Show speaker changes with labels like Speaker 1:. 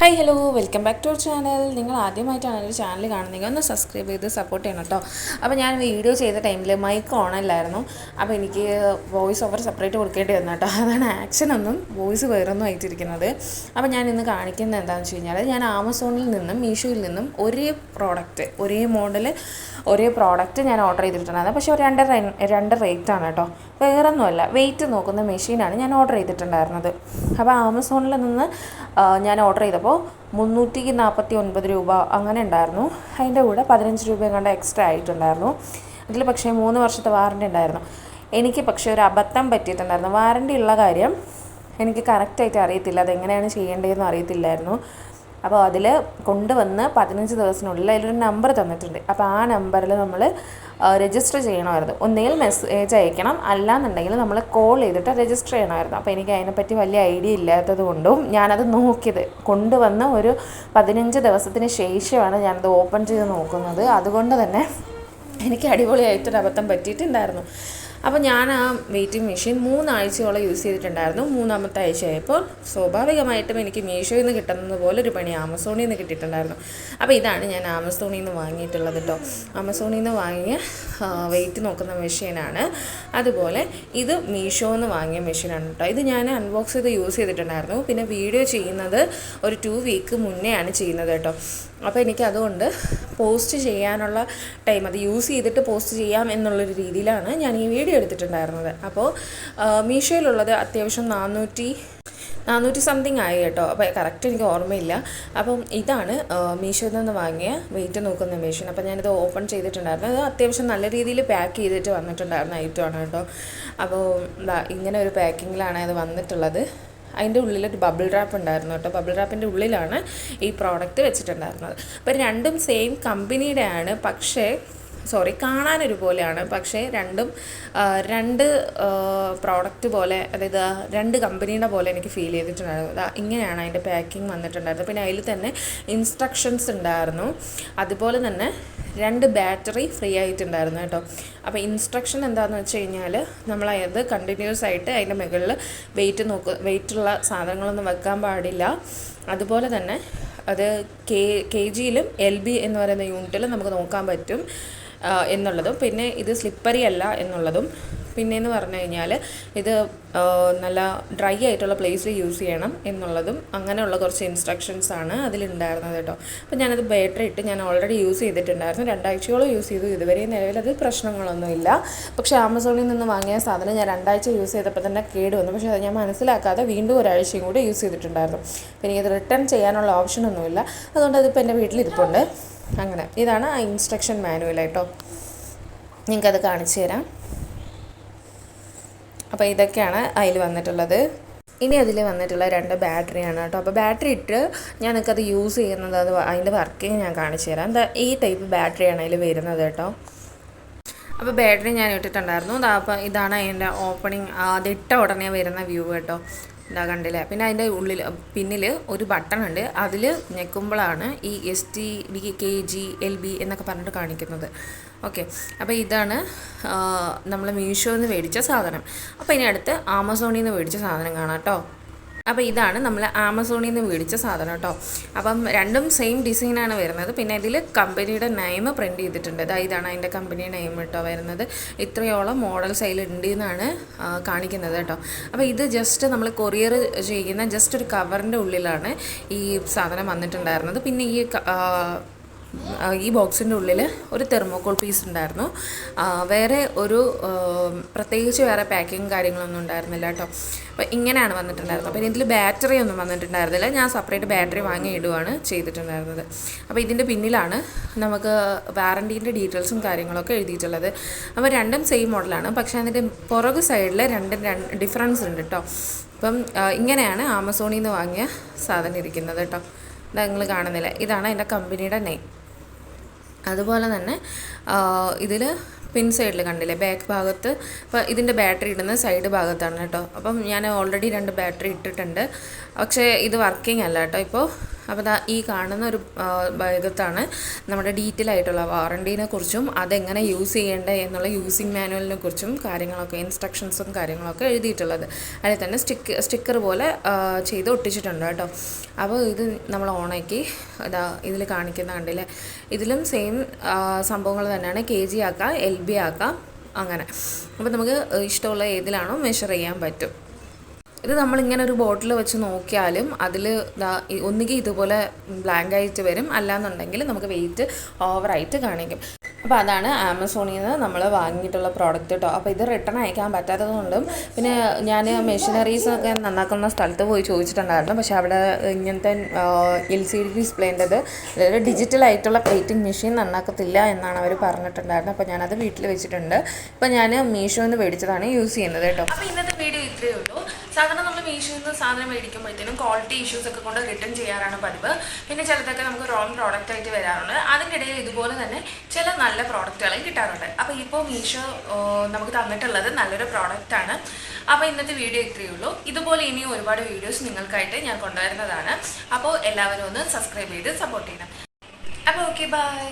Speaker 1: Hi hello. Welcome back to our channel. നിങ്ങൾ ആദ്യമായിട്ടാണ് ഒരു ചാനൽ കാണുന്നതെങ്കിൽ ഒന്ന് സബ്സ്ക്രൈബ് ചെയ്ത് സപ്പോർട്ട് ചെയ്യണം കേട്ടോ. അപ്പോൾ ഞാൻ വീഡിയോ ചെയ്ത ടൈമിൽ മൈക്ക് ഓൺ അല്ലായിരുന്നു. അപ്പോൾ എനിക്ക് വോയിസ് ഓവർ സെപ്പറേറ്റ് കൊടുക്കേണ്ടി വന്നു കേട്ടോ. അതാണ് ആക്ഷൻ ഒന്നും വോയിസ് വേറൊന്നും ആയിട്ടിരിക്കുന്നത്. അപ്പോൾ ഞാൻ ഇന്ന് കാണിക്കുന്നത് എന്താണെന്ന് വെച്ച് കഴിഞ്ഞാൽ ഞാൻ ആമസോണിൽ നിന്നും മീഷോയിൽ നിന്നും ഒരേ പ്രോഡക്റ്റ് ഒരേ മോഡൽ ഒരേ പ്രോഡക്റ്റ് ഞാൻ ഓർഡർ ചെയ്തിട്ടുണ്ടായിരുന്നു പക്ഷേ ഒരു രണ്ട് രണ്ട് റേറ്റ് ആണ് കേട്ടോ. വേറൊന്നുമല്ല വെയിറ്റ് നോക്കുന്ന മെഷീനാണ് ഞാൻ ഓർഡർ ചെയ്തിട്ടുണ്ടായിരുന്നത്. അപ്പോൾ ആമസോണിൽ നിന്ന് ഞാൻ ഓർഡർ ചെയ്തപ്പോൾ മുന്നൂറ്റി നാൽപ്പത്തി ഒൻപത് രൂപ അങ്ങനെ ഉണ്ടായിരുന്നു. അതിന്റെ കൂടെ പതിനഞ്ച് രൂപ കണ്ട് എക്സ്ട്രാ ആയിട്ടുണ്ടായിരുന്നു. ഇതിൽ പക്ഷേ മൂന്ന് വർഷത്തെ വാറണ്ടി ഉണ്ടായിരുന്നു. എനിക്ക് പക്ഷേ ഒരു അബദ്ധം പറ്റിയിട്ടുണ്ടായിരുന്നു. വാറണ്ടി ഉള്ള കാര്യം എനിക്ക് കറക്റ്റായിട്ട് അറിയത്തില്ല. അതെങ്ങനെയാണ് ചെയ്യേണ്ടതെന്ന് അറിയത്തില്ലായിരുന്നു. അപ്പോൾ അതിൽ കൊണ്ടുവന്ന് പതിനഞ്ച് ദിവസത്തിനുള്ളിൽ അതിലൊരു നമ്പർ തന്നിട്ടുണ്ട്. അപ്പോൾ ആ നമ്പറിൽ നമ്മൾ രജിസ്റ്റർ ചെയ്യണമായിരുന്നു. ഒന്നുകിൽ മെസ്സേജ് അയക്കണം. അല്ലാന്നുണ്ടെങ്കിൽ നമ്മൾ കോൾ ചെയ്തിട്ട് രജിസ്റ്റർ ചെയ്യണമായിരുന്നു. അപ്പോൾ എനിക്ക് അതിനെപ്പറ്റി വലിയ ഐഡിയ ഇല്ലാത്തത് കൊണ്ടും ഞാനത് നോക്കിയത്. കൊണ്ടുവന്ന് ഒരു പതിനഞ്ച് ദിവസത്തിന് ശേഷമാണ് ഞാനത് ഓപ്പൺ ചെയ്ത് നോക്കുന്നത്. അതുകൊണ്ട് തന്നെ എനിക്ക് അടിപൊളിയായിട്ടൊരു അബദ്ധം പറ്റിയിട്ടുണ്ടായിരുന്നു. അപ്പോൾ ഞാൻ ആ വെയിറ്റിംഗ് മെഷീൻ മൂന്നാഴ്ചയോളം യൂസ് ചെയ്തിട്ടുണ്ടായിരുന്നു. മൂന്നാമത്തെ ആഴ്ചയായപ്പോൾ സ്വാഭാവികമായിട്ടും എനിക്ക് മീഷോയിൽ നിന്ന് കിട്ടുന്നത് പോലെ ഒരു പണി ആമസോണിൽ നിന്ന് കിട്ടിയിട്ടുണ്ടായിരുന്നു. അപ്പോൾ ഇതാണ് ഞാൻ ആമസോണിൽ നിന്ന് വാങ്ങിയിട്ടുള്ളത് കേട്ടോ ആമസോണിൽ നിന്ന് വാങ്ങിയ വെയിറ്റ് നോക്കുന്ന മെഷീനാണ് അതുപോലെ ഇത് മീഷോ എന്ന് വാങ്ങിയ മെഷീനാണ് കേട്ടോ ഇത് ഞാൻ അൺബോക്സ് ചെയ്ത് യൂസ് ചെയ്തിട്ടുണ്ടായിരുന്നു. പിന്നെ വീഡിയോ ചെയ്യുന്നത് ഒരു ടു വീക്ക് മുന്നേയാണ് ചെയ്യുന്നത് കേട്ടോ അപ്പോൾ എനിക്ക് അതുകൊണ്ട് പോസ്റ്റ് ചെയ്യാനുള്ള ടൈം അത് യൂസ് ചെയ്തിട്ട് പോസ്റ്റ് ചെയ്യാം എന്നുള്ളൊരു രീതിയിലാണ് ഞാൻ ഈ വീഡിയോ എടുത്തിട്ടുണ്ടായിരുന്നത്. അപ്പോൾ മീഷോയിലുള്ളത് അത്യാവശ്യം നാനൂറ്റി നാനൂറ്റി സംതിങ് ആയി കേട്ടോ. അപ്പോൾ കറക്റ്റ് എനിക്ക് ഓർമ്മയില്ല. അപ്പം ഇതാണ് മീഷോയിൽ നിന്ന് വാങ്ങിയ വെയിറ്റ് നോക്കുന്ന മെഷീൻ അപ്പോൾ ഞാനിത് ഓപ്പൺ ചെയ്തിട്ടുണ്ടായിരുന്നു. അത് അത്യാവശ്യം നല്ല രീതിയിൽ പാക്ക് ചെയ്തിട്ട് വന്നിട്ടുണ്ടായിരുന്ന ഐറ്റമാണ് കേട്ടോ. അപ്പോൾ ഇങ്ങനെ ഒരു പാക്കിങ്ങിലാണ് അത് വന്നിട്ടുള്ളത്. അതിന്റെ ഉള്ളിലൊരു ബബിൾ റാപ്പ് ഉണ്ടായിരുന്നു കേട്ടോ. ബബിൾ റാപ്പിന്റെ ഉള്ളിലാണ് ഈ പ്രോഡക്റ്റ് വെച്ചിട്ടുണ്ടായിരുന്നത്. അപ്പോൾ രണ്ടും സെയിം കമ്പനിയുടെ ആണ് പക്ഷേ സോറി കാണാനൊരു പോലെയാണ്. പക്ഷേ രണ്ടും രണ്ട് പ്രോഡക്റ്റ് പോലെ അതായത് രണ്ട് കമ്പനിയുടെ പോലെ എനിക്ക് ഫീൽ ചെയ്തിട്ടുണ്ടായിരുന്നു. ഇങ്ങനെയാണ് അതിന്റെ പാക്കിംഗ് വന്നിട്ടുണ്ടായിരുന്നത്. പിന്നെ അതിൽ തന്നെ ഇൻസ്ട്രക്ഷൻസ് ഉണ്ടായിരുന്നു. അതുപോലെ തന്നെ രണ്ട് ബാറ്ററി ഫ്രീ ആയിട്ടുണ്ടായിരുന്നു കേട്ടോ. അപ്പോൾ ഇൻസ്ട്രക്ഷൻ എന്താണെന്ന് വെച്ച് കഴിഞ്ഞാൽ നമ്മൾ അത് കണ്ടിന്യൂസ് ആയിട്ട് അതിന്റെ മുകളിൽ വെയിറ്റ് നോക്കുക വെയിറ്റുള്ള സാധനങ്ങളൊന്നും വെക്കാൻ പാടില്ല. അതുപോലെ തന്നെ അത് കെ കെ ജിയിലും എൽ ബി എന്ന് പറയുന്ന യൂണിറ്റിലും നമുക്ക് നോക്കാൻ പറ്റും എന്നുള്ളതും. പിന്നെ ഇത് സ്ലിപ്പറി അല്ല എന്നുള്ളതും. പിന്നെ എന്ന് പറഞ്ഞു കഴിഞ്ഞാൽ ഇത് നല്ല ഡ്രൈ ആയിട്ടുള്ള പ്ലേസിൽ യൂസ് ചെയ്യണം എന്നുള്ളതും അങ്ങനെയുള്ള കുറച്ച് ഇൻസ്ട്രക്ഷൻസ് ആണ് അതിലുണ്ടായിരുന്നത് കേട്ടോ. അപ്പോൾ ഞാനത് ബാറ്ററി ഇട്ട് ഞാൻ ഓൾറെഡി യൂസ് ചെയ്തിട്ടുണ്ടായിരുന്നു. രണ്ടാഴ്ചയോളം യൂസ് ചെയ്തു. ഇതുവരെ നിലവിൽ അത് പ്രശ്നങ്ങളൊന്നുമില്ല പക്ഷേ ആമസോണിൽ നിന്ന് വാങ്ങിയ സാധനം ഞാൻ രണ്ടാഴ്ച യൂസ് ചെയ്തപ്പോൾ തന്നെ കേട് വന്നു. പക്ഷേ അത് ഞാൻ മനസ്സിലാക്കാതെ വീണ്ടും ഒരാഴ്ചയും കൂടി യൂസ് ചെയ്തിട്ടുണ്ടായിരുന്നു. പിന്നെ ഇത് റിട്ടേൺ ചെയ്യാനുള്ള ഓപ്ഷനൊന്നുമില്ല അതുകൊണ്ട് അതിപ്പോൾ എന്റെ വീട്ടിലിരിപ്പുണ്ട് അങ്ങനെ. ഇതാണ് ആ ഇൻസ്ട്രക്ഷൻ മാനുവൽ കേട്ടോ നിങ്ങൾക്കത് കാണിച്ചു തരാം. അപ്പോൾ ഇതൊക്കെയാണ് അതിൽ വന്നിട്ടുള്ളത്. ഇനി അതിൽ വന്നിട്ടുള്ള രണ്ട് ബാറ്ററിയാണ് കേട്ടോ. അപ്പോൾ ബാറ്ററി ഇട്ട് ഞാൻ അത് യൂസ് ചെയ്യുന്നത് അത് അതിന്റെ വർക്കിംഗ് ഞാൻ കാണിച്ചു തരാം. എന്താ ഈ ടൈപ്പ് ബാറ്ററിയാണ് അതിൽ വരുന്നത് കേട്ടോ. അപ്പോൾ ബാറ്ററി ഞാൻ ഇട്ടിട്ടുണ്ടായിരുന്നു. അപ്പോൾ ഇതാണ് അതിന്റെ ഓപ്പണിങ് അത് ഇട്ട ഉടനെ വരുന്ന വ്യൂ കേട്ടോ. ഇതാ കണ്ടില്ലേ? പിന്നെ അതിന്റെ ഉള്ളിൽ പിന്നിൽ ഒരു ബട്ടൺ ഉണ്ട്. അതിൽ ഞെക്കുമ്പോഴാണ് ഈ S T B K G L B എന്നൊക്കെ പറഞ്ഞിട്ട് കാണിക്കുന്നത്. ഓക്കെ അപ്പോൾ ഇതാണ് നമ്മൾ മീഷോയിൽ നിന്ന് മേടിച്ച സാധനം. അപ്പോൾ ഇനി അടുത്ത് ആമസോണിൽ നിന്ന് മേടിച്ച സാധനം കാണാം കേട്ടോ. അപ്പോൾ ഇതാണ് നമ്മൾ ആമസോണിൽ നിന്ന് മേടിച്ച സാധനം കേട്ടോ. അപ്പം രണ്ടും സെയിം ഡിസൈനാണ് വരുന്നത്. പിന്നെ ഇതിൽ കമ്പനിയുടെ നെയിം പ്രിന്റ് ചെയ്തിട്ടുണ്ട്. അതായത് ഇതാണ് അതിന്റെ കമ്പനി നെയിം കേട്ടോ വരുന്നത്. ഇത്രയോളം മോഡൽസ് അതിലുണ്ട് എന്നാണ് കാണിക്കുന്നത് കേട്ടോ. അപ്പോൾ ഇത് ജസ്റ്റ് നമ്മൾ കൊറിയർ ചെയ്യുന്ന ജസ്റ്റ് ഒരു കവറിന്റെ ഉള്ളിലാണ് ഈ സാധനം വന്നിട്ടുണ്ടായിരുന്നത്. പിന്നെ ഈ ഈ ബോക്സിന്റെ ഉള്ളിൽ ഒരു തെർമോക്കോൾ പീസ് ഉണ്ടായിരുന്നു. വേറെ ഒരു പ്രത്യേകിച്ച് വേറെ പാക്കിങ് കാര്യങ്ങളൊന്നും ഉണ്ടായിരുന്നില്ല കേട്ടോ. അപ്പോൾ ഇങ്ങനെയാണ് വന്നിട്ടുണ്ടായിരുന്നത്. അപ്പോൾ ഇതിൽ ബാറ്ററി ഒന്നും വന്നിട്ടുണ്ടായിരുന്നില്ല. ഞാൻ സെപ്പറേറ്റ് ബാറ്ററി വാങ്ങി ഇടുവാണ് ചെയ്തിട്ടുണ്ടായിരുന്നത്. അപ്പോൾ ഇതിന്റെ പിന്നിലാണ് നമുക്ക് വാറണ്ടീന്റെ ഡീറ്റെയിൽസും കാര്യങ്ങളൊക്കെ എഴുതിയിട്ടുള്ളത്. അപ്പോൾ രണ്ടും സെയിം മോഡലാണ് പക്ഷേ അതിന്റെ പുറകു സൈഡിൽ രണ്ടും രണ്ട് ഡിഫറൻസ് ഉണ്ട് കേട്ടോ. അപ്പം ഇങ്ങനെയാണ് ആമസോണിൽ നിന്ന് വാങ്ങിയ സാധനം ഇരിക്കുന്നത് കേട്ടോ. നിങ്ങൾ കാണുന്നില്ല. ഇതാണ് എന്റെ കമ്പനിയുടെ നെയിം അതുപോലെ തന്നെ ഇതിൽ പിൻ സൈഡിൽ കണ്ടില്ലേ ബാക്ക് ഭാഗത്ത് ഇപ്പോൾ ഇതിന്റെ ബാറ്ററി ഇടുന്ന സൈഡ് ഭാഗത്താണ് കേട്ടോ. അപ്പം ഞാൻ ഓൾറെഡി രണ്ട് ബാറ്ററി ഇട്ടിട്ടുണ്ട്. പക്ഷേ ഇത് വർക്കിംഗ് അല്ല കേട്ടോ ഇപ്പോൾ അപ്പോൾ ദാ ഈ കാണുന്ന ഒരു ഭാഗത്താണ് നമ്മുടെ ഡീറ്റെയിൽ ആയിട്ടുള്ള വാറണ്ടീനെ കുറിച്ചും അതെങ്ങനെ യൂസ് ചെയ്യേണ്ടത് എന്നുള്ള യൂസിങ് മാനുവലിനെ കുറിച്ചും കാര്യങ്ങളൊക്കെ ഇൻസ്ട്രക്ഷൻസും കാര്യങ്ങളൊക്കെ എഴുതിയിട്ടുള്ളത്. അതിൽ തന്നെ സ്റ്റിക്ക് സ്റ്റിക്കർ പോലെ ചെയ്ത് ഒട്ടിച്ചിട്ടുണ്ട് കേട്ടോ. അപ്പോൾ ഇത് നമ്മൾ ഓണാക്കി അതാ ഇതിൽ കാണിക്കുന്ന കണ്ടില്ലേ? ഇതിലും സെയിം സംഭവങ്ങൾ തന്നെയാണ്. കെ ജി ആക്കാം എൽ ബി ആക്കാം അങ്ങനെ. അപ്പോൾ നമുക്ക് ഇഷ്ടമുള്ള ഏതിലാണോ മെഷർ ചെയ്യാൻ പറ്റും. ഇത് നമ്മളിങ്ങനെ ഒരു ബോട്ടിൽ വെച്ച് നോക്കിയാലും അതിൽ ഒന്നുകിൽ ഇതുപോലെ ബ്ലാങ്ക് ആയിട്ട് വരും. അല്ലാന്നുണ്ടെങ്കിൽ നമുക്ക് വെയിറ്റ് ഓവറായിട്ട് കാണിക്കും. അപ്പോൾ അതാണ് ആമസോണിൽ നിന്ന് നമ്മൾ വാങ്ങിയിട്ടുള്ള പ്രോഡക്റ്റ് കേട്ടോ അപ്പോൾ ഇത് റിട്ടേൺ അയക്കാൻ പറ്റാത്തത് കൊണ്ടും പിന്നെ ഞാൻ മെഷീനറീസ് ഒക്കെ നന്നാക്കുന്ന സ്ഥലത്ത് പോയി ചോദിച്ചിട്ടുണ്ടായിരുന്നു. പക്ഷേ അവിടെ ഇങ്ങനത്തെ എൽ സി ഡി ഡിസ്പ്ലേന്റെത് അതായത് ഡിജിറ്റൽ ആയിട്ടുള്ള പ്ലേറ്റിംഗ് മെഷീൻ നന്നാക്കത്തില്ല എന്നാണ് അവർ പറഞ്ഞിട്ടുണ്ടായിരുന്നത്. അപ്പോൾ ഞാനത് വീട്ടിൽ വെച്ചിട്ടുണ്ട്. ഇപ്പോൾ ഞാൻ മീഷോന്ന് മേടിച്ചതാണ് യൂസ് ചെയ്യുന്നത് കേട്ടോ. അപ്പോൾ ഇന്നത്തെ വീഡിയോ ഇത്രയേ ഉള്ളൂ. സാധാരണ നമ്മൾ മീഷോയിൽ നിന്ന് സാധനം മേടിക്കുമ്പോഴത്തേനും ക്വാളിറ്റി ഇഷ്യൂസ് ഒക്കെ കൊണ്ട് റിട്ടേൺ ചെയ്യാറാണ് പതിവ്. പിന്നെ ചിലതൊക്കെ നമുക്ക് റോങ് പ്രോഡക്റ്റ് ആയിട്ട് വരാറുണ്ട്. അതിനിടയിൽ ഇതുപോലെ തന്നെ ചില നല്ല പ്രോഡക്റ്റുകളും കിട്ടാറുണ്ട്. അപ്പോൾ ഇപ്പോൾ മീഷോ നമുക്ക് തന്നിട്ടുള്ളത് നല്ലൊരു പ്രോഡക്റ്റാണ് അപ്പോൾ ഇന്നത്തെ വീഡിയോ ഇത്രയേ ഉള്ളൂ. ഇതുപോലെ ഇനിയും ഒരുപാട് വീഡിയോസ് നിങ്ങൾക്കായിട്ട് ഞാൻ കൊണ്ടുവരുന്നതാണ്. അപ്പോൾ എല്ലാവരും ഒന്ന് സബ്സ്ക്രൈബ് ചെയ്ത് സപ്പോർട്ട് ചെയ്യണം. അപ്പോൾ ഓക്കെ ബൈ